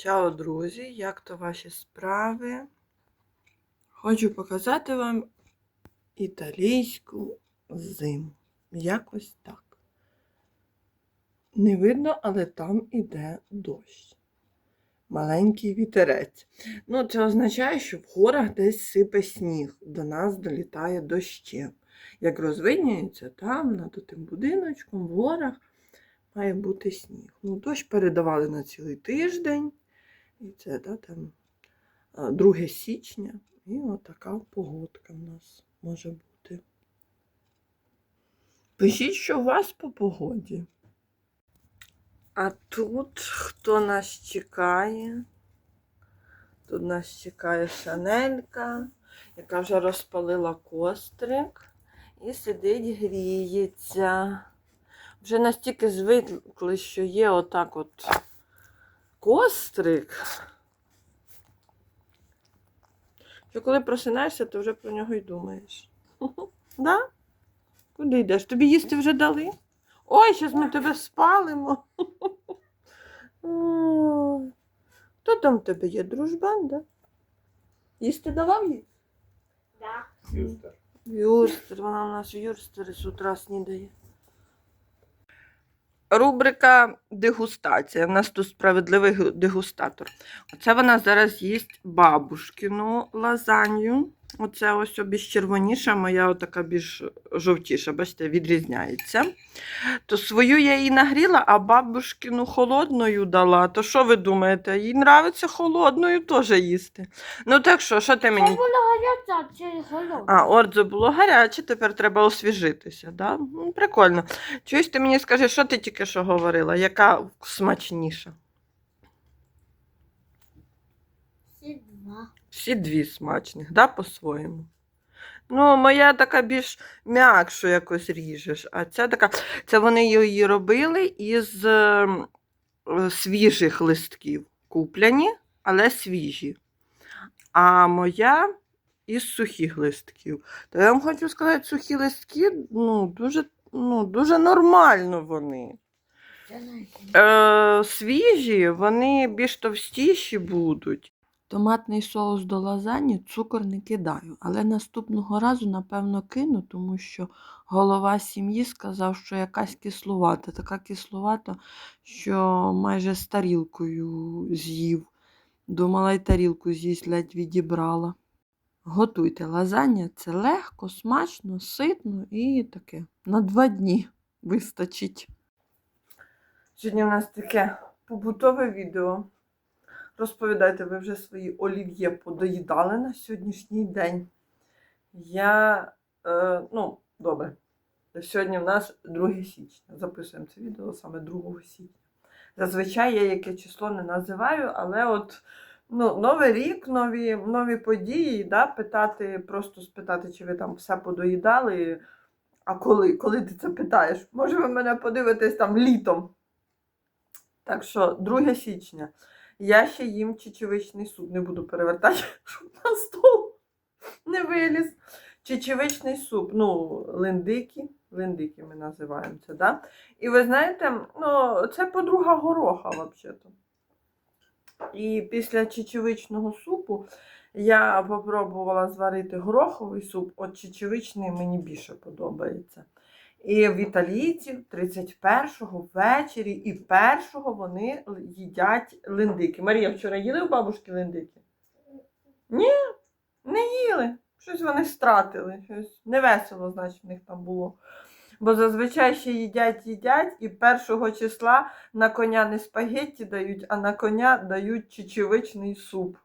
Чао, друзі! Як то ваші справи? Хочу показати вам італійську зиму. Якось так. Не видно, але там іде дощ. Маленький вітерець. Ну, це означає, що в горах десь сипе сніг, до нас долітає дощем. Як розвиднюється, там, над тим будиночком, в горах має бути сніг. Ну, дощ передавали на цілий тиждень. І це да, там, 2 січня. І отака погодка в нас може бути. Пишіть, що у вас по погоді. А тут хто нас чекає? Тут нас чекає Шанелька, яка вже розпалила кострик і сидить, гріється. Вже настільки звикли, що є отак от кострик. Що коли просинаєшся, то вже про нього й думаєш. Да? Куди йдеш? Тобі їсти вже дали? Ой, зараз ми тебе спалимо. Хто там в тебе є? Дружбан, да? Їсти давав їй? Да. Юстер. Юрстер, вона у нас в Юрстері з утра снідає. Рубрика дегустація. У нас тут справедливий дегустатор. Оце вона зараз їсть бабушкину лазанью. Оце ось більш червоніша, моя така більш жовтіша, бачите, відрізняється. То свою я їй нагріла, а бабушкину холодною дала. То що ви думаєте? Їй нравиться холодною теж їсти. Ну так що, що ти мені? Це було гаряча, а це голодне. А, ордзо було гаряче, тепер треба освіжитися. Да? Ну, Прикольно. Чуєш, ти мені скажи, що ти тільки що говорила? Яка смачніша? Всі два. Всі дві смачних, да, по-своєму. Ну, моя така більш м'якшу якось ріжеш, а ця така. Це вони її робили із е, е, свіжих листків. Куплені, але свіжі. А моя із сухих листків. То я вам хочу сказати, сухі листки ну, дуже, ну, дуже нормально вони. Е, свіжі, вони більш товстіші будуть. Томатний соус до лазані цукор не кидаю, але наступного разу, напевно, кину, тому що голова сім'ї сказав, що якась кислувата, така кислувата, що майже з тарілкою з'їв. Думала, й тарілку з'їсть ледь відібрала. Готуйте лазання, це легко, смачно, ситно і таке. На два дні вистачить. Сьогодні у нас таке побутове відео. Розповідайте, ви вже свої олів'є подоїдали на сьогоднішній день. Я, е, ну, добре. Сьогодні в нас 2 січня. Записуємо це відео саме 2 січня. Зазвичай я яке число не називаю, але от ну, Новий рік, нові, нові події, да, питати, просто спитати, чи ви там все подоїдали. А коли, коли ти це питаєш? Може, ви мене подивитесь там літом. Так що, 2 січня. Я ще їм чечевичний суп. Не буду перевертати, щоб на стол не виліз. Чечевичний суп, ну, линдики. Линдики ми називаємо це, да? І ви знаєте, ну, це подруга гороха, взагалі-то. І після чечевичного супу я попробувала зварити гороховий суп, от чечевичний мені більше подобається. І в італійців 31-го ввечері і 1-го вони їдять линдики. Марія, вчора їли у бабушки линдики? Ні, не їли. Щось вони стратили. Щось невесело, значить, в них там було. Бо зазвичай ще їдять, їдять, і 1 числа на коня не спагетті дають, а на коня дають чечевичний суп.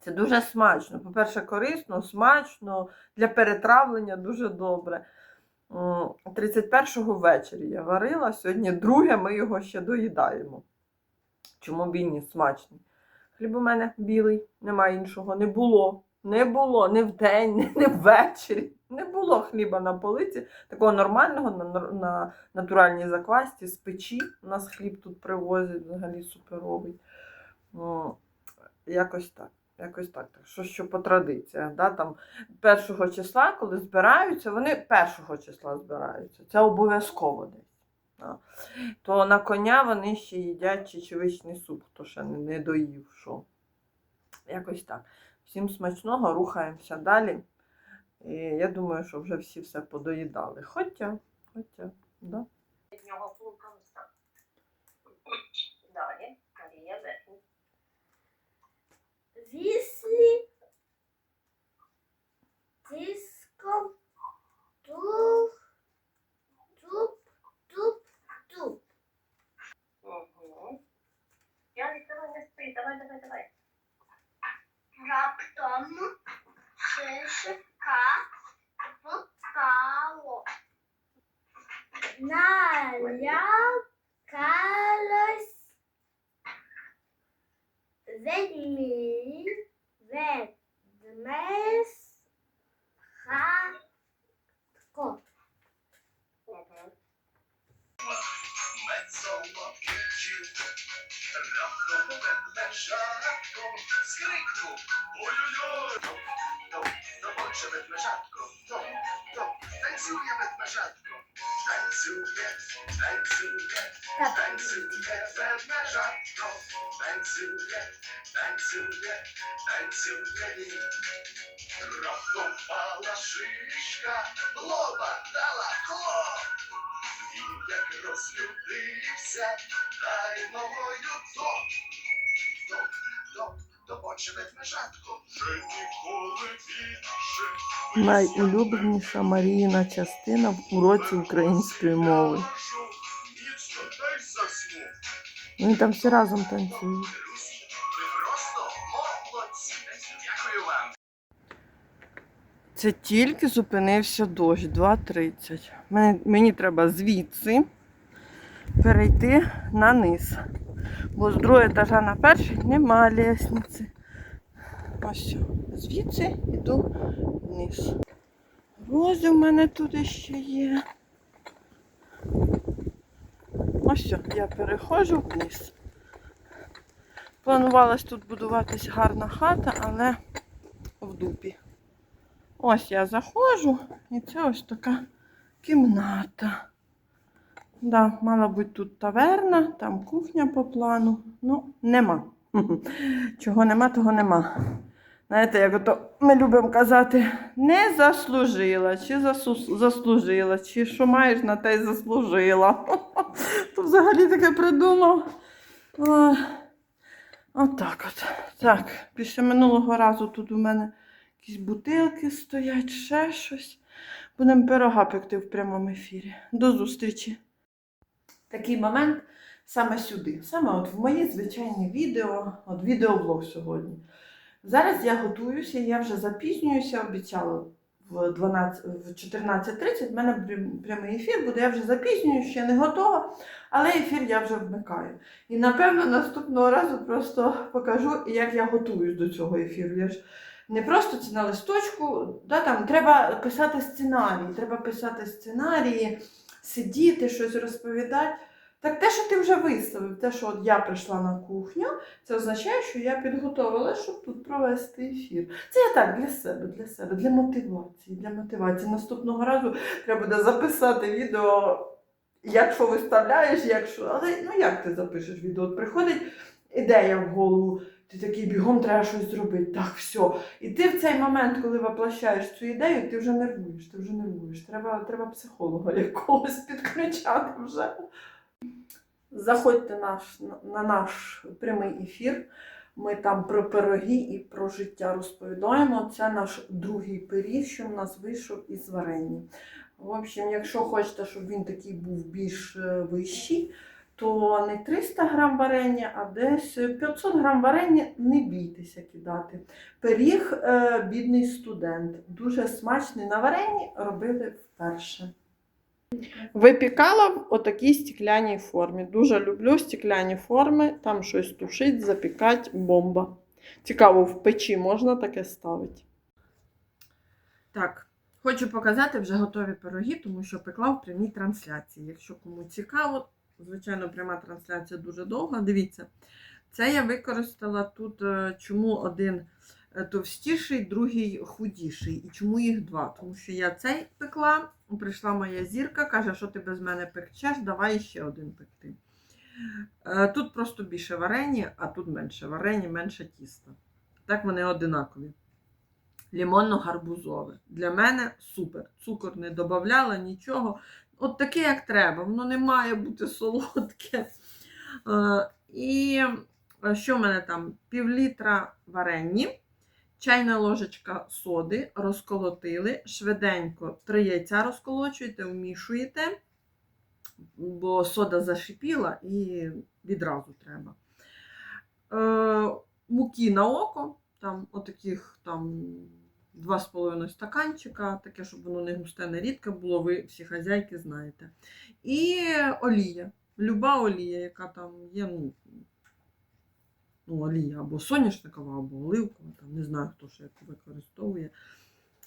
Це дуже смачно. По-перше, корисно, смачно, для перетравлення дуже добре. М, 31-го ввечері я варила, сьогодні друге, ми його ще доїдаємо. Чому б і ні, смачний. Хліб у мене білий, немає іншого, не було. Не було ні вдень, ні ввечері. Не було хліба на полиці, такого нормального на, на натуральній заквасті, з печі. У нас хліб тут привозять взагалі суперовий. Ну, якось так. Якось так. Що, що по традиціях. Да? Там першого числа, коли збираються, вони першого числа збираються. Це обов'язково десь. А. То на коня вони ще їдять чечевичний суп, хто ще не, не доїв. Що. Якось так. Всім смачного, рухаємося далі. І я думаю, що вже всі все подоїдали. Хоча, хоча, да. від нього. Далі, Марія Віслі тиском туп, раптом ведмежатко скрикнув ой-ой-ой. Топ, добоче ведмежатко, топ, топ, танцює ведмежатко, танцює, танцює, танцює Найулюбленіша Маріїна частина в уроці української мови. Вони там всі разом танцюють. Це тільки зупинився дощ 2.30. Мені, мені треба звідси перейти на низ. Бо з другого етажа на перший нема лісниці. Ось. Звідси йду вниз. Рози в мене тут ще є. Ось я переходжу вниз. Планувалась тут будуватись гарна хата, але в дупі. Ось я заходжу, і це ось така кімната. Да, мала бути тут таверна, там кухня по плану. Ну, нема. Чого нема, того нема. Знаєте, як ото ми любимо казати, не заслужила, чи заслужила, чи що маєш на те й заслужила. То взагалі таке придумав. Отак от. Так, після минулого разу тут у мене якісь бутилки стоять, ще щось. Будемо пирога пекти в прямому ефірі. До зустрічі. Такий момент саме сюди. Саме от в мої звичайні відео, от відеоблог сьогодні. Зараз я готуюся, я вже запізнююся, обіцяла в 12, в 14.30 в мене прямий ефір буде, я вже запізнююся, ще не готова, але ефір я вже вмикаю. І напевно наступного разу просто покажу, як я готуюсь до цього ефіру. Я ж не просто це на листочку, да, там треба писати сценарії, треба писати сценарії, сидіти, щось розповідати. Так те, що ти вже висловив, те, що от я прийшла на кухню, це означає, що я підготовила, щоб тут провести ефір. Це я так для себе, для себе, для мотивації, для мотивації. Наступного разу треба буде записати відео, як що виставляєш, як що. Але ну як ти запишеш відео? От приходить ідея в голову, ти такий бігом треба щось зробити. Так, все. І ти в цей момент, коли воплощаєш цю ідею, ти вже нервуєш, ти вже нервуєш. Треба, треба психолога якогось підключати вже. Заходьте наш, на наш прямий ефір. Ми там про пироги і про життя розповідаємо. Це наш другий пиріг, що в нас вийшов із варення. В общем, якщо хочете, щоб він такий був більш е, вищий, то не 300 грам варення, а десь 500 грам варення не бійтеся кидати. Пиріг е, бідний студент. Дуже смачний на варенні робили вперше. Випікала в отакій стекляній формі. Дуже люблю стекляні форми, там щось тушить, запікати, бомба. Цікаво, в печі можна таке ставити. Так, хочу показати вже готові пироги, тому що пекла в прямій трансляції. Якщо кому цікаво, звичайно, пряма трансляція дуже довга. Дивіться, це я використала тут, е, чому один товстіший, другий худіший. І чому їх два? Тому що я цей пекла, прийшла моя зірка, каже, що ти без мене пекчеш, давай ще один пекти. Е, Тут просто більше варені, а тут менше варені, менше тіста. Так вони одинакові. Лімонно-гарбузове. Для мене супер. Цукор не додавала, нічого. От таке, як треба. Воно не має бути солодке. Е, І е, що в мене там? Пів літра варені, чайна ложечка соди, розколотили, швиденько три яйця розколочуєте, вмішуєте, бо сода зашипіла і відразу треба. Е, Муки на око, там отаких там 2,5 стаканчика, таке, щоб воно не густе, не рідке було, ви всі хазяйки знаєте. І олія. Люба олія, яка там є, ну, ну олія або соняшникова, або оливкова, там, не знаю, хто ще яку використовує.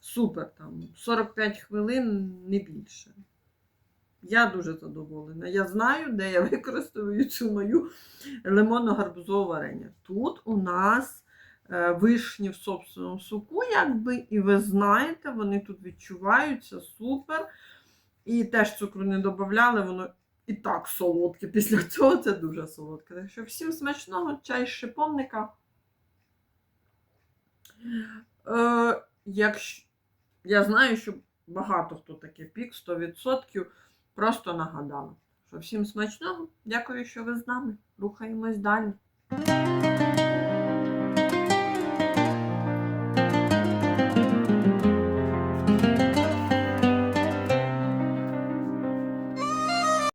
Супер, там 45 хвилин, не більше. Я дуже задоволена. Я знаю, де я використовую цю мою лимонно-гарбузове варення. Тут у нас е, вишні в собственному соку, якби, і ви знаєте, вони тут відчуваються супер. І теж цукру не додавали, воно і так солодке. Після цього це дуже солодке. Так що всім смачного чай з шиповника. Е, якщо... Я знаю, що багато хто таке пік, 100%. Просто нагадала. Що всім смачного. Дякую, що ви з нами. Рухаємось далі.